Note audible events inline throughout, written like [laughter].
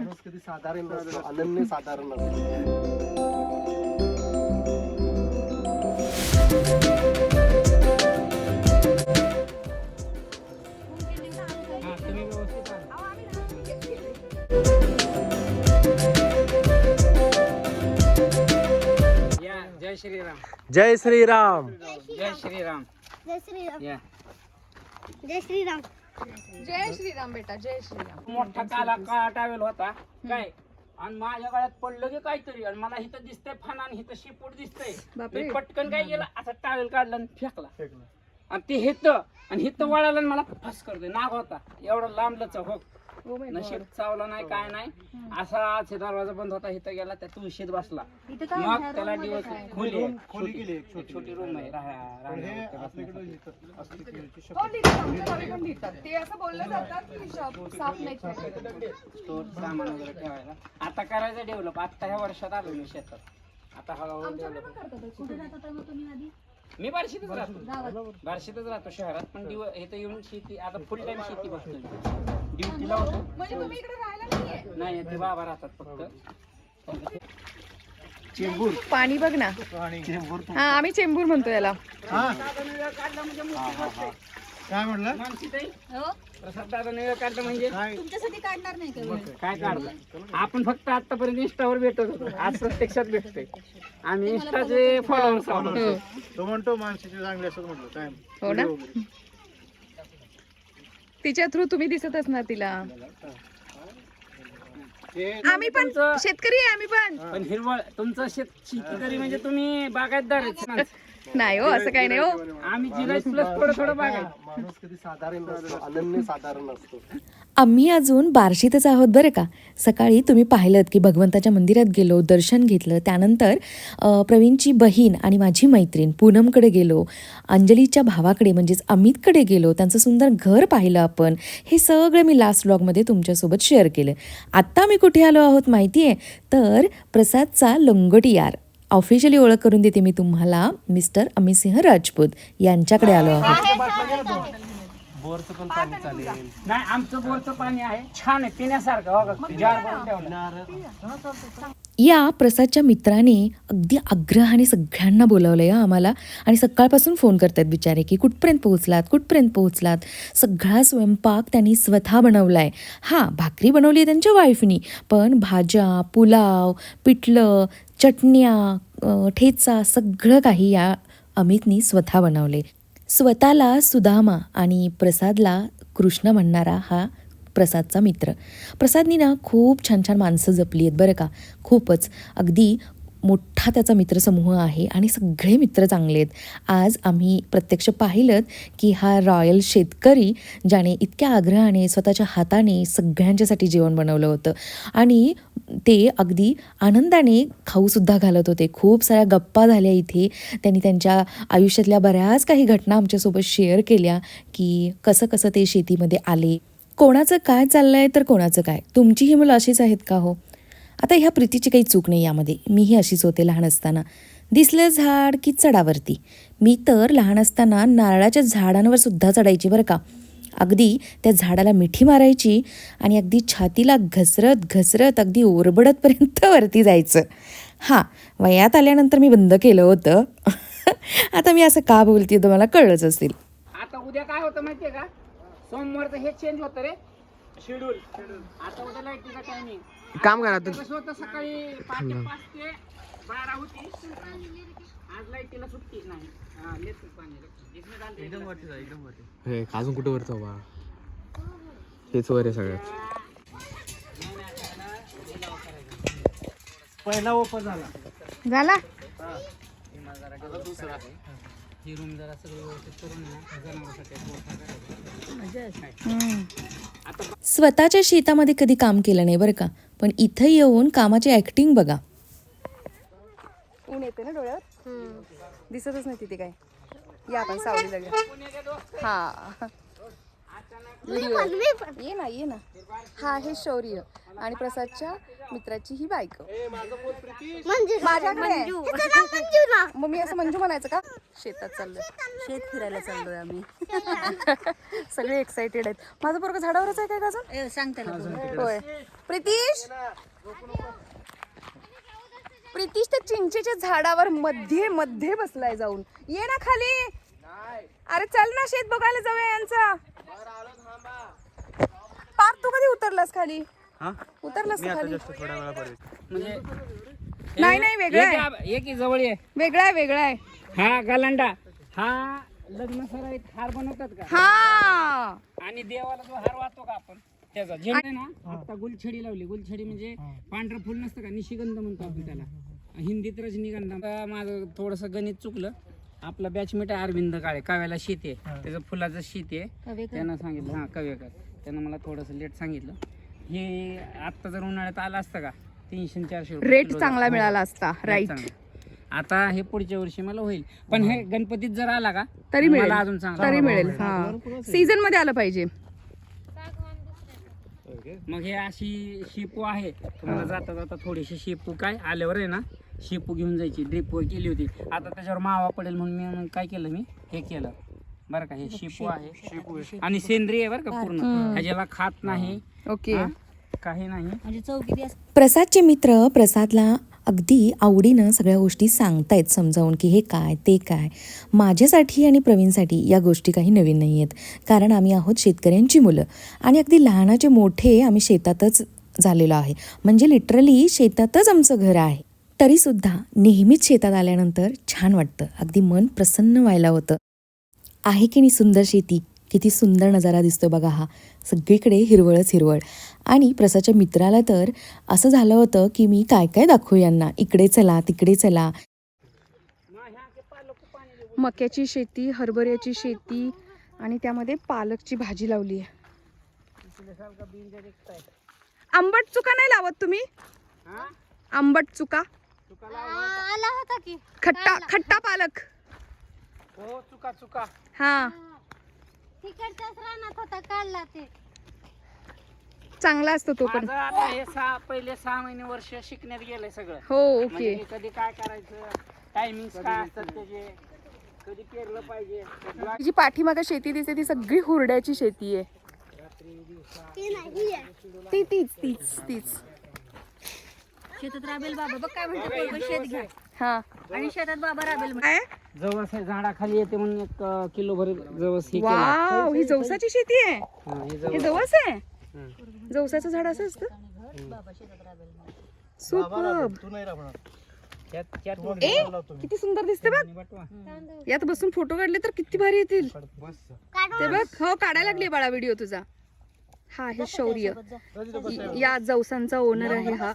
माणूस कधी साधारण नसतो अनन्य साधारण असतो. हा तुम्ही व्यवस्थित आणा. या जय श्रीराम. जय श्रीराम. जय श्रीराम. जय श्रीराम. या. जय श्रीराम. जय श्रीराम बेटा जय श्रीराम. मोठा काला काळा टावेल होता काय? आणि माझ्या गळ्यात पडलं की काहीतरी. आणि मला इथं दिसतंय फाना आणि इथं शिपूट दिसतंय. बापरे. मी पटकन काय गेला असा टावेल काढला आणि फेकला. आणि ते हित आणि हित वळाला आणि मला फस करतोय. नाग होता. एवढा लांबलच हो. नशीब God. चावला नाही काय नाही. असा हे दरवाजा बंद होता इथं गेला त्या तुळशीत बसला. इथं काय मग त्याला दिवस काय? खोली आहे. खोली एक छोटी. छोटी रूम आहे. राहा- पण हे राहण्यासाठी आपल्याकडे बसण्यासाठी. लिहितात, अस्तित्वाची हो शपथ. लिहितात आमच्या गावी पण लिहितात ते असं बोललं जातात की शॉप साफ नाही ठेवायचं. स्टोर सामान वगैरे ठेवायला. आता करायचं डेव्हलप आता ह्या वर्षात आलो मी शेतात. आता हळूहळू आमच्याकडे डेव्हलप पण करतात कुठे राहतात मग तुम्ही आधी? मी बार्शीतच राहतो. बार्शीतच राहतो शहरात. पण दिव इथं येऊन शेती आता फुल टाइम शेती बघतो ड्युटीला होतो म्हणजे तुम्ही इकडे राहायला नाहीये? नाही ते बाबा राहतात फक्त. चेंबूर. पाणी बघ ना. चेंबूर हा आम्ही चेंबूर म्हणतो याला. हा. काढला म्हणजे. काय म्हणलं? मानसीताई, प्रसाद दादा वेळ काढलं म्हणजे? काय? तुमच्यासाठी काढणार नाही का काय काढलं? आपण फक्त आतापर्यंत इंस्टावर भेटत होतो. आज प्रत्यक्षात भेटतोय. आम्ही इंस्टाचे फॉलोअर्स आहोत. तो म्हणतो माणसाचे चांगले असत म्हटलं काय? हो ना? तिच्या थ्रू तुम्ही दिसत असणार तिला. आम्ही पण शेतकरी आहे आम्ही पण. पण हिरवळ तुमचं शेत शेतकरी म्हणजे तुम्ही बागायतदार आहेत. नाही हो असं काही नाही हो. आम्ही जिरायत प्लस थोडं थोडं बागायत. माणूस कधी साधारण नसतो अनन्य साधारण असतो. आम्ही अजून बार्शीतच आहोत बरं का? सकाळी तुम्ही पाहिलं की भगवंताच्या मंदिरात गेलो दर्शन घेतलं. त्यानंतर प्रवीणची बहीण आणि माझी मैत्रीण पूनमकडे गेलो. अंजलीच्या भावाकडे म्हणजेच अमितकडे गेलो. त्यांचं सुंदर घर पाहिलं आपण. हे सगळं मी लास्ट ब्लॉगमध्ये तुमच्यासोबत शेअर केलं. आत्ता मी कुठे आलो आहोत माहिती आहे तर प्रसादचा लंगोटी यार ऑफिशियली ओळख करून देते मी तुम्हाला मिस्टर अमितसिंह राजपूत यांच्याकडे आलो आहोत. बोरचं पण पाणी चालेल. नाही आमचं बोरचं पाणी आहे. छान आहे पिण्यासारखं. हो का? जार भरून ठेवलं. या प्रसादच्या मित्राने अगदी आग्रहाने सगळ्यांना बोलावलं आहे आम्हाला. आणि सकाळपासून फोन करतात बिचारे की कुठपर्यंत पोहोचलात कुठपर्यंत पोहोचलात? सगळा स्वयंपाक त्यांनी स्वतः बनवला आहे हां भाकरी बनवली आहे त्यांच्या वाईफनी पण भाज्या पुलाव पिठलं चटण्या ठेचा सगळं काही या अमितनी स्वतः बनवले स्वतःला सुदामा आणि प्रसादला कृष्ण म्हणणारा हा प्रसादचा मित्र. प्रसादनी ना खूप छान छान माणसं जपली आहेत बरं का. खूपच. अगदी मोठा त्याचा मित्रसमूह आहे आणि सगळे मित्र चांगले आहेत. आज आम्ही प्रत्यक्ष पाहिलं की हा रॉयल शेतकरी ज्याने इतक्या आग्रहाने स्वतःच्या हाताने सगळ्यांच्यासाठी जेवण बनवलं होतं. आणि ते अगदी आनंदाने खाऊसुद्धा घालत होते. खूप साऱ्या गप्पा झाल्या इथे. त्यांनी त्यांच्या आयुष्यातल्या बऱ्याच काही घटना आमच्यासोबत शेअर केल्या की कसं कसं ते शेतीमध्ये आले. कोणाचं काय चाललं आहे तर कोणाचं काय. तुमची ही मुलं अशीच आहेत का हो? आता ह्या प्रीतीची काही चूक नाही यामध्ये. मीही अशीच होते लहान असताना. दिसलं झाड की चढावरती मी तर लहान असताना नारळाच्या झाडांवर सुद्धा चढायची बरं का. अगदी त्या झाडाला मिठी मारायची आणि अगदी छातीला घसरत घसरत अगदी ओरबडतपर्यंत [laughs] वरती जायचं. हां वयात आल्यानंतर मी बंद केलं होतं. [laughs] आता मी असं का बोलते तुम्हाला कळलंच असेल. आता उद्या काय होतं माहितीये का? सोमवारचं हे चेंज होतं रे. शेड्यूल आता उद्या लाईटीचा टायमिंग काम करा तू कसं होतं सकाळी पाच बारा होती. आज लाईटीला सुट्टी नाही. हा लेट पाणी जिसमें डाल दे. एकदम वरती जा एकदम वरती. हे अजून कुठं वरचा बा? हेच वर आहे सगळ्यात पहिला ओपन झाला. झाला? ही. रूम जरा सगळं व्यवस्थित करून ना. जनावरांसाठी गोठा स्वतःच्या शेतामध्ये कधी काम केलं नाही बरं का? पण इथं येऊन कामाची ॲक्टिंग बघा. ऊन येते ना डोळ्यावर? दिसतच नाही तिथे काय. या आपण सावली लगेच हा. ये ना ये ना. हा आहे शौर्य आणि प्रसादच्या मित्राची ही बायको. मंजू. माझ्याकडे. मग मी असं मंजू म्हणायचं का? शेतात चाललोय. शेत फिरायला चाललोय आम्ही. [laughs] सगळे एक्साइटेड आहेत. माझं पोरग झाडावरच आहे काय का अजून? ए, सांग त्याला बोल. होय. प्रितीश? प्रितीश त्या चिंचेच्या झाडावर मध्ये मध्ये बसलाय जाऊन. ये ना खाली. अरे चल ना शेत बघायला जाऊया यांचा. पार तू कधी उतरलास खाली? हा? उतरलास मी का आता खाली? जस्ट थोड्या वेळापूर्वी. म्हणजे नाही नाही वेगळं आहे. एक- ही जवळ आहे वेगळा आहे वेगळा आहे. हा गलांडा. हा लग्न सराईत हार बनवतात का? हा. आणि देवाला जो हार वाहतो का आपण त्याचा. झेंडा ना आता गुलछडी लावली. गुलछडी म्हणजे पांढरं फुल नसतं का? निशिगंध म्हणतो आपण त्याला. हिंदीत रजनीगंधा. माझं थोडस गणित चुकलं. आपला बॅचमेट आहे अरविंद काळे काव्याला शेती आहे. त्याचं फुलाचं शेती आहे. त्यानं सांगितलं हा कव्यकर. त्यानं मला थोडंसं लेट सांगितलं. हे आत्ता जर उन्हाळ्यात आलं असतं का? तीनशे चारशे रुपये रेट किलो चांगला जातं. मिळाला असता राईट चांगला. आता हे पुढच्या वर्षी मला होईल. पण हे. गणपतीत जर आला का तरी मला मिळेल. अजून चांगला तरी मिळेल मिळेल. हा. सीझनमध्ये आलं पाहिजे. मग हे अशी शेपू आहे. तुम्हाला जाता जाता थोडीशी शेपू काय आल्यावर आहे ना शेपू घेऊन जायची. ड्रिप केली होती. आता त्याच्यावर मावा पडेल म्हणून मी मग काय केलं मी? हे केलं. बरं का हे शेपू आहे. आणि सेंद्रिय आहे बरं का पूर्ण. ह्याच्याला खात नाही. ओके? काही नाही. म्हणजे चव किती असते प्रसादचे मित्र प्रसादला अगदी आवडीनं सगळ्या गोष्टी सांगतायत समजावून की हे काय ते काय. माझ्यासाठी आणि प्रवीणसाठी या गोष्टी काही नवीन नाही आहेत. कारण आम्ही आहोत शेतकऱ्यांची मुलं. आणि अगदी लहानाचे मोठे आम्ही शेतातच झालेलो आहे. म्हणजे लिटरली शेतातच आमचं घर आहे. तरीसुद्धा नेहमीच शेतात आल्यानंतर छान वाटतं. अगदी मन प्रसन्न व्हायला होतं. आहे की नाही सुंदर शेती? किती सुंदर नजारा दिसतोय बघा हा. सगळीकडे हिरवळच हिरवळ. आणि प्रसाच्या मित्राला तर असं झालं होतं की मी काय काय दाखवू यांना? इकडे चला तिकडे चला. मक्याची शेती हरभऱ्याची शेती आणि त्यामध्ये पालकची भाजी लावली आहे. आंबट चुका नाही लावत तुम्ही? हा? आंबट चुका? आला होता की खट्टा खट्टा पालक. हो चुका चुका. हा. तिकडच्याच रानात होता काढला ते. चांगला असतो तो पण. माझं आता हे सहा पहिले सहा महिने वर्ष शिकण्यात गेलंय सगळं. हो म्हणजे ओके. कधी काय करायचं टायमिंग काय असतात त्याचे कधी पेरलं पाहिजे जी पाठीमागं शेती दिसते ती सगळी हुरड्याची शेती आहे. ती ही तीच तीच तीच. शेतात राबेल बाबा. बघ काय म्हणते पोरगं शेत घ्या. हा. आणि शेतात बाबा राबेल काय? जवस हे झाडाखाली येते म्हणून एक किलो भर जवस हे केलं. वाव ही जवसाची शेती आहे? हा, हे हे जवस आहे? जवसाचं झाड असं असतं? सुपर. ए किती सुंदर दिसते बघ. यात बसून फोटो काढले तर किती भारी येतील. ते बघ हो काढायला लागली बाळा व्हिडिओ तुझा. हा आहे शौर्य. य- या जवसांचा ओनर आहे हा.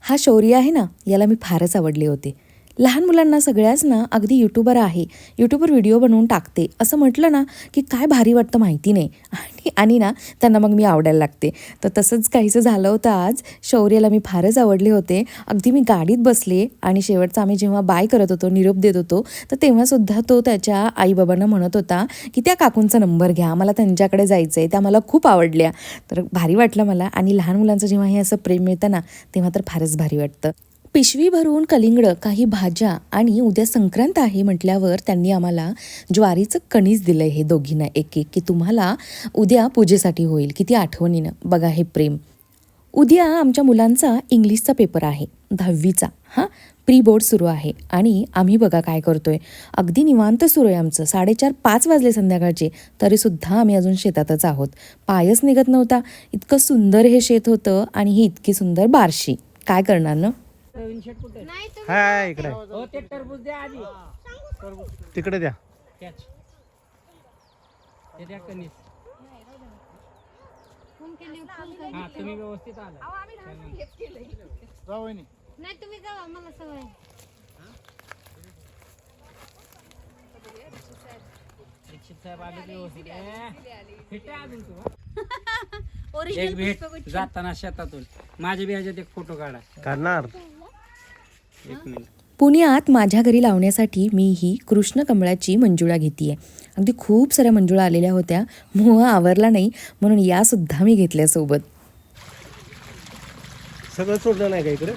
हा शौर्य आहे ना याला मी फारच आवडले होते. लहान मुलांना सगळ्याच ना अगदी यूट्यूबर आहे. यूट्यूबवर व्हिडिओ बनवून टाकते. असं म्हटलं ना की काय भारी वाटतं माहिती नाही. आणि आणि ना त्यांना मग मी आवडायला लागते. तर तसंच काहीसं झालं होतं आज. शौर्याला मी फारच आवडले होते. अगदी मी गाडीत बसले आणि शेवटचा आम्ही जेव्हा बाय करत होतो निरोप देत होतो तर तेव्हासुद्धा तो त्याच्या आईबाबांना म्हणत होता की त्या काकूंचा नंबर घ्या. मला त्यांच्याकडे जायचं आहे त्या मला खूप आवडल्या. तर भारी वाटलं मला. आणि लहान मुलांचं जेव्हा हे असं प्रेम मिळतं ना तेव्हा तर फारच भारी वाटतं. पिशवी भरून कलिंगडं काही भाज्या आणि उद्या संक्रांत आहे म्हटल्यावर त्यांनी आम्हाला ज्वारीचं कणीस दिलं हे दोघींना एक एक की तुम्हाला उद्या पूजेसाठी होईल किती आठवणीनं. बघा हे प्रेम. उद्या आमच्या मुलांचा इंग्लिशचा पेपर आहे दहावीचा. हां प्री बोर्ड सुरू आहे आणि आम्ही बघा काय करतोय. अगदी निवांत सुरू आहे आमचं. साडेचार पाच वाजले संध्याकाळचे तरीसुद्धा आम्ही अजून शेतातच आहोत. पायच निघत नव्हता. इतकं सुंदर हे शेत होतं आणि ही इतकी सुंदर बारशी. काय करणार ना? प्रवीण शेट कुठे आहे? नाही तुम्ही हाय इकडे. हो ते टरबूज द्या आधी. तिकडे द्या. त्याच ते द्या कणीस. फोन केली फोन केली. हा तुम्ही व्यवस्थित आला जा वहिनी. नाही तुम्ही जावा मला सवय दीक्षित साहेब आले की व्यवस्थित. ए, अजून तू हा? [laughs] भेट जाताना शेतातून. माझ्या बी ह्याच्यात एक फोटो काढा. मिनिट पुण्यात माझ्या घरी लावण्यासाठी मी ही कृष्ण कमळाची मंजुळा घेते अगदी खूप साऱ्या मंजुळा आलेल्या होत्या. मोह आवरला नाही म्हणून यासुद्धा मी घेतल्या सोबत सगळं सोडलं नाही का इकडे?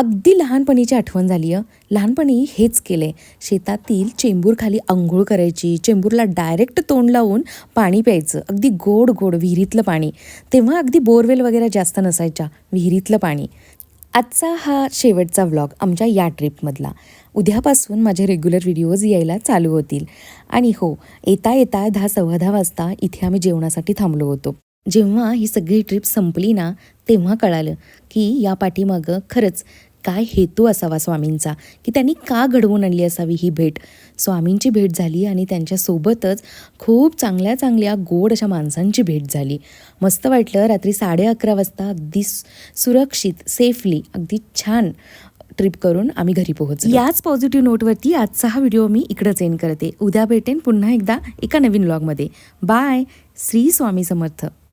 अगदी लहानपणीची आठवण झाली आहे लहानपणी हेच केले शेतातील चेंबूरखाली आंघोळ करायची चेंबूरला डायरेक्ट तोंड लावून पाणी प्यायचं. अगदी गोड गोड विहिरीतलं पाणी. तेव्हा अगदी बोरवेल वगैरे जास्त नसायच्या. विहिरीतलं पाणी. आजचा हा शेवटचा व्लॉग आमच्या या ट्रिपमधला उद्यापासून माझे रेग्युलर व्हिडिओज यायला चालू होतील. आणि हो येता येता दहा सव्वा दहा वाजता इथे आम्ही जेवणासाठी थांबलो होतो. जेव्हा ही सगळी ट्रिप संपली ना तेव्हा कळालं की या पाठीमागं खरंच काय हेतू असावा स्वामींचा? की त्यांनी का घडवून आणली असावी ही भेट? स्वामींची भेट झाली आणि त्यांच्यासोबतच खूप चांगल्या चांगल्या गोड अशा माणसांची भेट झाली. मस्त वाटलं रात्री साडे अकरा वाजता अगदी सुरक्षित सेफली अगदी छान ट्रिप करून आम्ही घरी पोहोचलो. याच पॉझिटिव्ह नोटवरती आजचा हा व्हिडिओ मी इकडंच एंड करते. उद्या भेटेन पुन्हा एकदा एका नवीन व्लॉगमध्ये बाय श्री स्वामी समर्थ.